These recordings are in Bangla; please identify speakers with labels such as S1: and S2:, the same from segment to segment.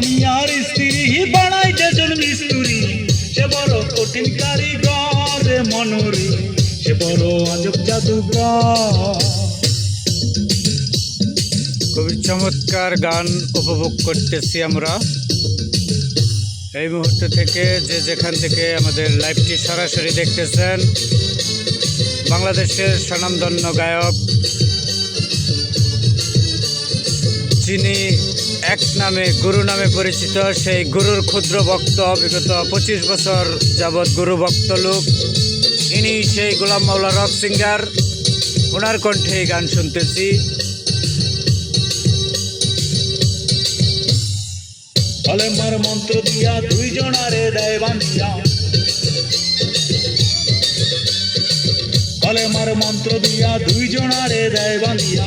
S1: আমি আর স্ত্রী সে বড় কঠিন কারিগর সে বড় আজব
S2: খুবই চমৎকার গান উপভোগ করতেছি আমরা। এই মুহূর্ত থেকে যে যেখান থেকে আমাদের লাইভটি সরাসরি দেখতেছেন, বাংলাদেশের স্বনামধন্য গায়ক যিনি এক নামে গুরু নামে পরিচিত, সেই গুরুর ক্ষুদ্র ভক্ত বিগত পঁচিশ বছর যাবৎ গুরু ভক্ত লোক ইনি সেই গোলাম মাওলা রক সিঙ্গার। ওনার কণ্ঠে গান শুনতেছি।
S1: কলেমার মন্ত্র দিয়া দুইজনারে দেয় বান্ধিয়া কলেমার মন্ত্র দিয়া দুইজনারে দেয় বান্ধিয়া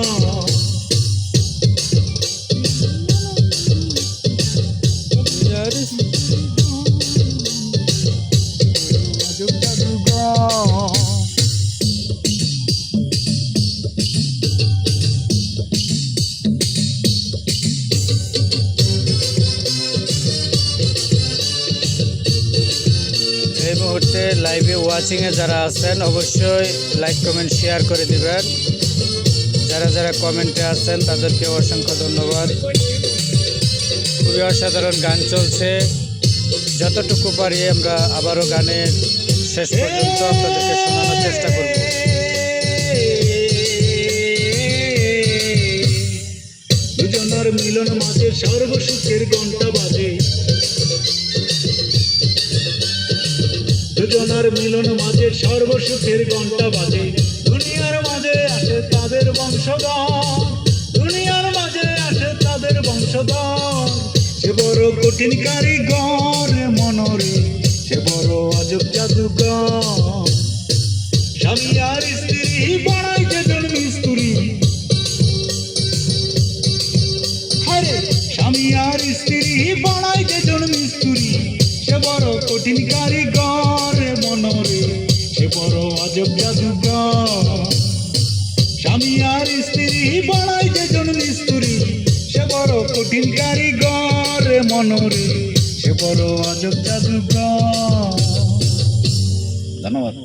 S2: এই মুহূর্তে লাইভে ওয়াচিংয়ে যারা আছেন, অবশ্যই লাইক কমেন্ট শেয়ার করে দিবেন। যারা যারা কমেন্টে আছেন, তাদেরকে অসংখ্য ধন্যবাদ। খুবই অসাধারণ গান চলছে। যতটুকু পারি আমরা আবারও গানের শেষ পর্যন্ত আপনাদেরকে শোনানোর চেষ্টা করব।
S1: মিলন মাঝে সর্বসুখের ঘণ্টা দুজনের মিলন মাঝে সর্বসুখের ঘণ্টা বাজে। দুনিয়ার মাঝে আসে তাদের বংশধর। দুনিয়ার মাঝে আসে তাদের বংশধর। সে বড় কঠিন কারিগর মনরে, সে বড় আজব জাদুঘর স্বামী আর স্ত্রী বাড়াই যেজন মিস্তুরি। আরে স্বামী আর স্ত্রী বাড়াই যেজন মিস্তুরি। সে বড় কঠিন কারিগর জাদুঘর স্বামী আর স্ত্রী বাড়াই যেজন মিস্তুরি সে বড় কঠিন কারিগর মনরে। সে বড় জাদুঘর ধন্যবাদ।